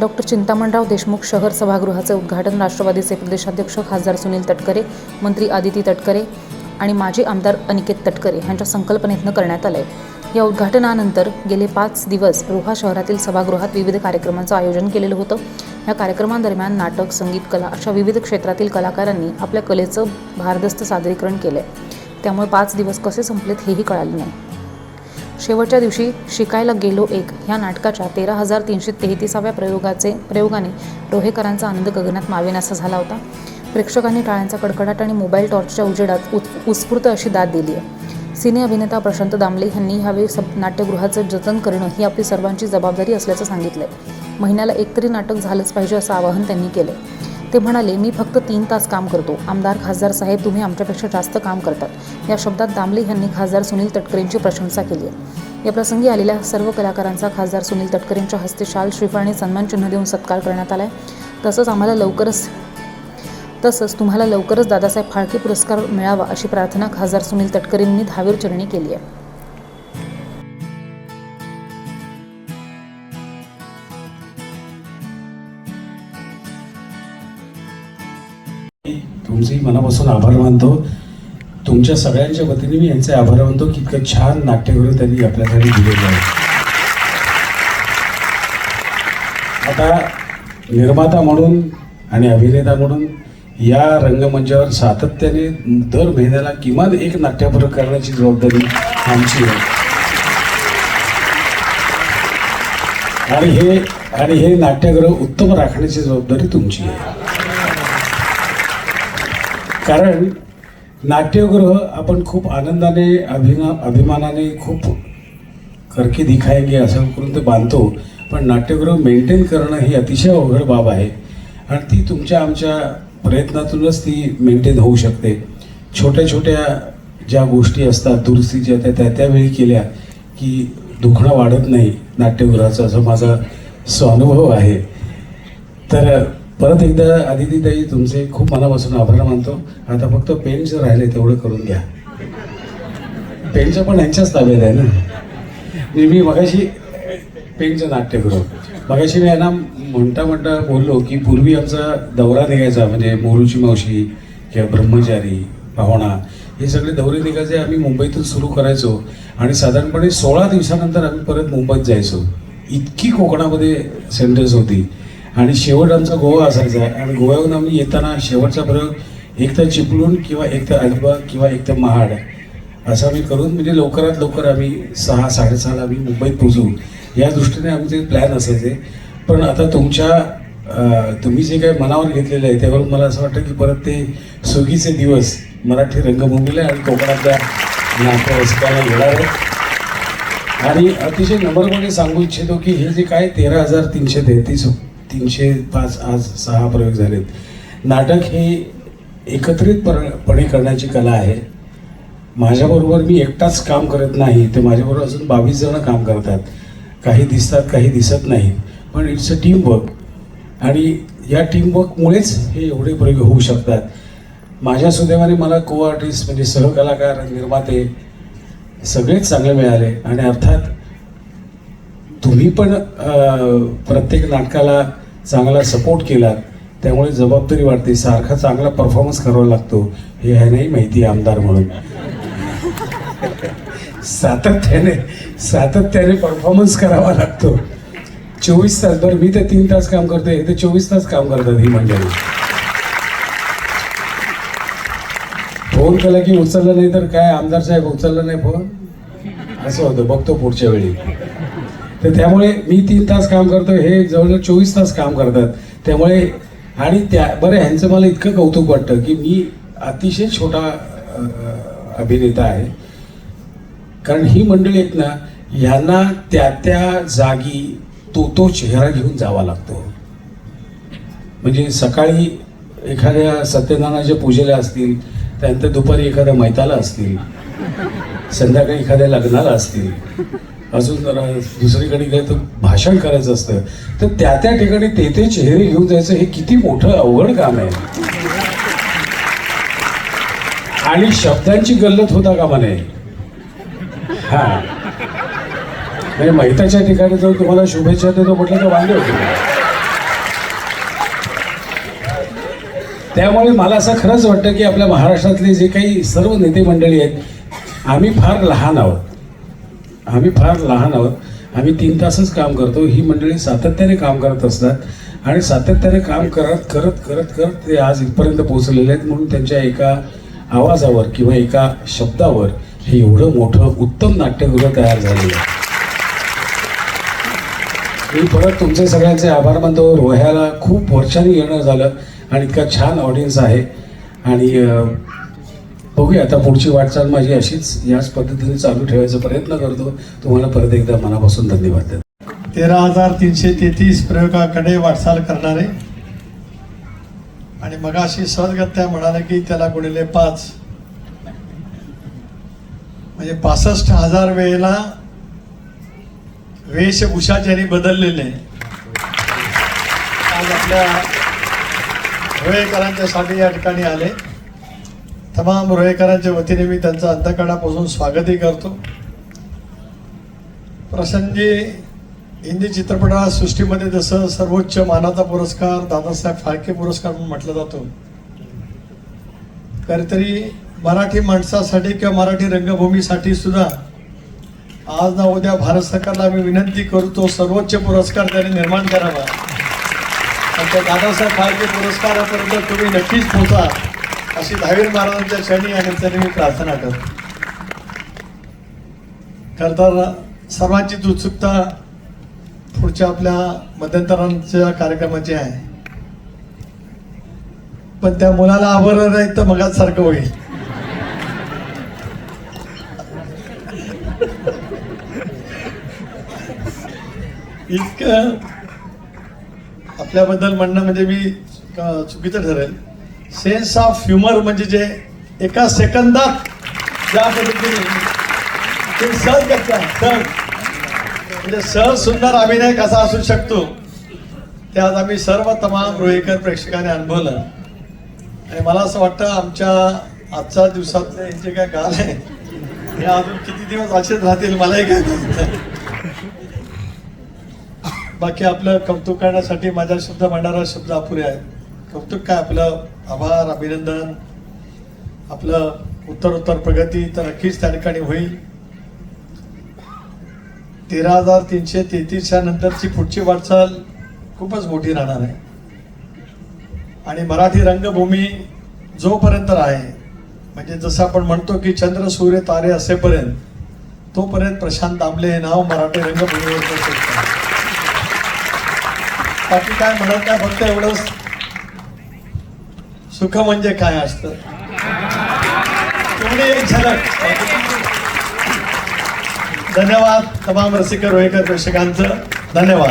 Doctor Chintamanrao Deshmukh शहर सभागृहाचे उद्घाटन राष्ट्रवादीचे प्रदेशाध्यक्ष खासदार सुनील तटकरे मंत्री आदिती तटकरे आणि माजी आमदार अनिकेत तटकरे यांच्या संकल्पनेतनं करण्यात आलंय. या उद्घाटनानंतर गेले पाच दिवस रोहा शहरातील सभागृहात विविध कार्यक्रमांचं आयोजन केलेलं होतं. या कार्यक्रमांदरम्यान नाटक संगीत कला अशा विविध क्षेत्रातील कलाकारांनी आपल्या कलेचं भारदस्त सादरीकरण केलं आहे त्यामुळे पाच दिवस कसे संपलेत हेही कळालं नाही. शेवटच्या दिवशी शिकायला गेलो एक. ह्या नाटकाच्या तेरा हजार तीनशे तेहतीसाव्या प्रयोगाचे प्रयोगाने रोहेकरांचा आनंद गगनात मावेनासा झाला होता. प्रेक्षकांनी टाळ्यांचा कडकडाट आणि मोबाईल टॉर्चच्या उजेडात उत् उत्स्फूर्त अशी दाद दिली आहे. सिने अभिनेता प्रशांत दामले यांनी ह्यावेळी सब नाट्यगृहाचं जतन करणं ही आपली सर्वांची जबाबदारी असल्याचं सांगितलंय. महिन्याला एकतरी नाटक झालंच पाहिजे असं आवाहन त्यांनी केलं ते म्हणाले मी फक्त तीन तास काम करतो. आमदार खासदार साहेब तुम्ही आमच्यापेक्षा जास्त काम करतात. या शब्दात दामले यांनी खासदार सुनील तटकरेंची प्रशंसा केली आहे. या प्रसंगी आलेल्या सर्व कलाकारांचा खासदार सुनील तटकरेंच्या हस्ते शाल श्रीफळ आणि सन्मान चिन्ह देऊन सत्कार करण्यात आला आहे तसंच आम्हाला लवकरच तसंच तुम्हाला लवकरच दादासाहेब फाळके पुरस्कार मिळावा अशी प्रार्थना खासदार सुनील तटकरेंनी धावीर चरणी केली आहे. तुमचे मनापासून आभार मानतो. तुमच्या सगळ्यांच्या वतीने मी यांचे आभार मानतो की इतकं छान नाट्यगृह त्यांनी आपल्यासाठी दिलेलं आहे. आता निर्माता म्हणून आणि अभिनेता म्हणून या रंगमंचावर सातत्याने दर महिन्याला किमान एक नाट्यप्रयोग करण्याची जबाबदारी आमची आहे. आणि हे आणि हे नाट्यगृह उत्तम राखण्याची जबाबदारी तुमची आहे. कारण नाट्यगृह आपण खूप आनंदाने अभिना अभिमानाने खूप करके दिखायगे असं करून ते बांधतो. पण नाट्यगृह मेंटेन करणं ही अतिशय अवघड बाब आहे. आणि ती तुमच्या आमच्या प्रयत्नातूनच ती मेंटेन होऊ शकते. छोट्या छोट्या ज्या गोष्टी असतात दुरुस्तीच्या त्या त्या त्यावेळी केल्या की दुखणं वाढत नाही नाट्यगृहाचं असं माझा स्वानुभव आहे. तर परत एकदा आदितीताई तुमचे खूप मनापासून आभार मानतो. आता फक्त पेनचं राहिले तेवढं करून घ्या. पेनचं पण यांच्याच ताब्यात आहे ना. मी मी मगाशी पेनचं नाट्यगृह मगाशी मी यांना म्हणता म्हणता बोललो की पूर्वी आमचा दौरा निघायचा म्हणजे मोरूची मावशी किंवा ब्रह्मचारी पाहुणा हे सगळे दौरे निघायचे आम्ही मुंबईतून सुरू करायचो. आणि साधारणपणे सोळा दिवसानंतर आम्ही परत मुंबईत जायचो. इतकी कोकणामध्ये सेंटर्स होती. आणि शेवट आमचा गोवा असायचा. आणि गोव्याहून आम्ही येताना शेवटचा प्रयोग एक तर चिपळूण किंवा एक तर अलिबाग किंवा एक तर महाड असं आम्ही करून म्हणजे लवकरात लवकर आम्ही सहा साडेसहाला आम्ही मुंबईत पोचू या दृष्टीने आमचे प्लॅन असायचे. पण आता तुमच्या तुम्ही जे काही मनावर घेतलेलं आहे त्यावरून मला असं वाटतं की परत ते सुगीचे दिवस मराठी रंगभूमीला आणि कोकणातल्या नाट्यरसिकांना येणार आहे आणि अतिशय नम्रपणे सांगू इच्छितो की हे जे काय तेरा हजार तीनशे तेहतीस तीनशे पाच आज सहा प्रयोग झालेत. नाटक हे एकत्रितपणे करण्याची कला आहे. माझ्याबरोबर मी एकटाच काम करत नाही ते माझ्याबरोबर अजून बावीस जणं काम करतात. काही दिसतात काही दिसत नाहीत. पण इट्स अ टीमवर्क आणि या टीमवर्कमुळेच हे एवढे प्रयोग होऊ शकतात. माझ्या सुदैवाने मला को आर्टिस्ट म्हणजे सहकलाकार निर्माते सगळेच चांगले मिळाले. आणि अर्थात तुम्ही पण प्रत्येक नाटकाला चांगला सपोर्ट केला त्यामुळे जबाबदारी वाढते. सारखा चांगला परफॉर्मन्स करावा लागतो. हे ह्यानेही माहिती आहे आमदार म्हणून. सातत्याने सातत्याने परफॉर्मन्स करावा लागतो. चोवीस तास बरं मी तर तीन तास काम करतो हे तर चोवीस तास काम करतात ही मंडळी. फोन केला की उचललं नाही तर काय? आमदार साहेब उचलला नाही फोन? असं होतं बघतो पुढच्या वेळी. तर त्यामुळे मी तीन तास काम करतो हे जवळजवळ चोवीस तास काम करतात. त्यामुळे आणि त्या बरं ह्यांचं मला इतकं कौतुक वाटतं की मी अतिशय छोटा अभिनेता आहे. कारण ही मंडळी आहेत ना ह्यांना त्या त्या जागी तो तो चेहरा घेऊन जावा लागतो. म्हणजे सकाळी एखाद्या सत्यनारायणाच्या पूजेला असतील त्यानंतर दुपारी एखाद्या मैताला असतील संध्याकाळी एखाद्या लग्नाला असतील अजून दुसरीकडे काय तर भाषण करायचं असतं. तर त्या त्या ठिकाणी ते ते चेहरे घेऊन जायचं हे किती मोठं अवघड काम आहे. आणि शब्दांची गल्लत होता का म्हणे हा. म्हणजे महिताच्या ठिकाणी जर तुम्हाला शुभेच्छा देतो म्हटलं तर वांदे होते त्यामुळे मला असं खरंच वाटतं की आपल्या महाराष्ट्रातले जे काही सर्व नेते मंडळी आहेत आम्ही फार लहान आहोत. आम्ही फार लहान आहोत. आम्ही तीन तासच काम करतो. ही मंडळी सातत्याने काम करत असतात. आणि सातत्याने काम करत करत करत करत ते आज इथपर्यंत पोहोचलेले आहेत. म्हणून त्यांच्या एका आवाजावर किंवा एका शब्दावर हे एवढं मोठं उत्तम नाट्यगृह तयार झालेलं आहे. मी परत तुमचे सगळ्यांचे आभार मानतो. रोह्याला खूप वर्षांनी येणं झालं आणि इतका छान ऑडियन्स आहे. आणि बघूया. आता पुढची वाटचाल माझी अशीच. याच पद्धतीने चालू ठेवायचा प्रयत्न करतो. तुम्हाला परत एकदा मनापासून धन्यवाद देतो. तेरा हजार तीनशे तेहतीस प्रयोगाकडे वाटचाल करणारे आणि मगाशी सहजगत्या म्हणाले की त्याला गुणिले पाच. म्हणजे पासष्ट हजार वेळेला वेशभूषा ज्यांनी बदललेले आज आपल्या रोहेकरांच्यासाठी या ठिकाणी आले. तमाम रोहेकरांच्या वतीने मी त्यांचं अंतकणापासून स्वागतही करतो. प्रसंगी हिंदी चित्रपटा सृष्टीमध्ये जसं सर्वोच्च मानाचा पुरस्कार दादासाहेब फाळके पुरस्कार म्हणून म्हटला जातो. तरी मराठी माणसासाठी किंवा मराठी रंगभूमीसाठी सुद्धा आज ना उद्या भारत सरकारला आम्ही विनंती करतो सर्वोच्च पुरस्कार त्यांनी निर्माण करावा. आणि त्या दादासाहेब फाळके पुरस्कारापर्यंत तुम्ही नक्कीच पोचा अशी दहावीर महाराजांच्या क्षणी आणि त्यांनी मी प्रार्थना करतो. खरं सर्वांचीच उत्सुकता पुढच्या आपल्या मध्यंतरांच्या कार्यक्रमाची आहे. पण त्या मुलाला आवरलं नाही तर मगाच सारखं होईल. इतकं आपल्याबद्दल म्हणणं म्हणजे मी चुकीचं ठरेल. सेन्स ऑफ ह्युमर म्हणजे जे एका सेकंदात ज्या पद्धतीने ते सहज करतात सहज म्हणजे सहज सुंदर अभिनय कसा असू शकतो ते आज आम्ही सर्व तमाम रोहेकर प्रेक्षकाने अनुभवलं. आणि मला असं वाटतं आमच्या आजच्या दिवसातले जे काय गाल आहे हे अजून किती दिवस असेच राहतील मलाही काय बाकी आपलं कौतुक करण्यासाठी माझ्या शब्द मांडणारा शब्द अपुरे आहेत. कौतुक काय आपलं? आभार अभिनंदन. आपलं उत्तर उत्तर प्रगती तर नक्कीच त्या ठिकाणी होईल. तेरा हजार तीनशे तेहतीसच्या नंतरची पुढची वाटचाल खूपच मोठी राहणार आहे. आणि मराठी रंगभूमी जोपर्यंत आहे म्हणजे जसं आपण म्हणतो की चंद्र सूर्य तारे असेपर्यंत तोपर्यंत प्रशांत दामले हे नाव मराठी रंगभूमीवर बाकी काय म्हणत नाही फक्त एवढंच सुख म्हणजे काय असतं? तुम्ही एक झलक. धन्यवाद तमाम रसिक रोहेकर प्रेक्षकांचं. धन्यवाद.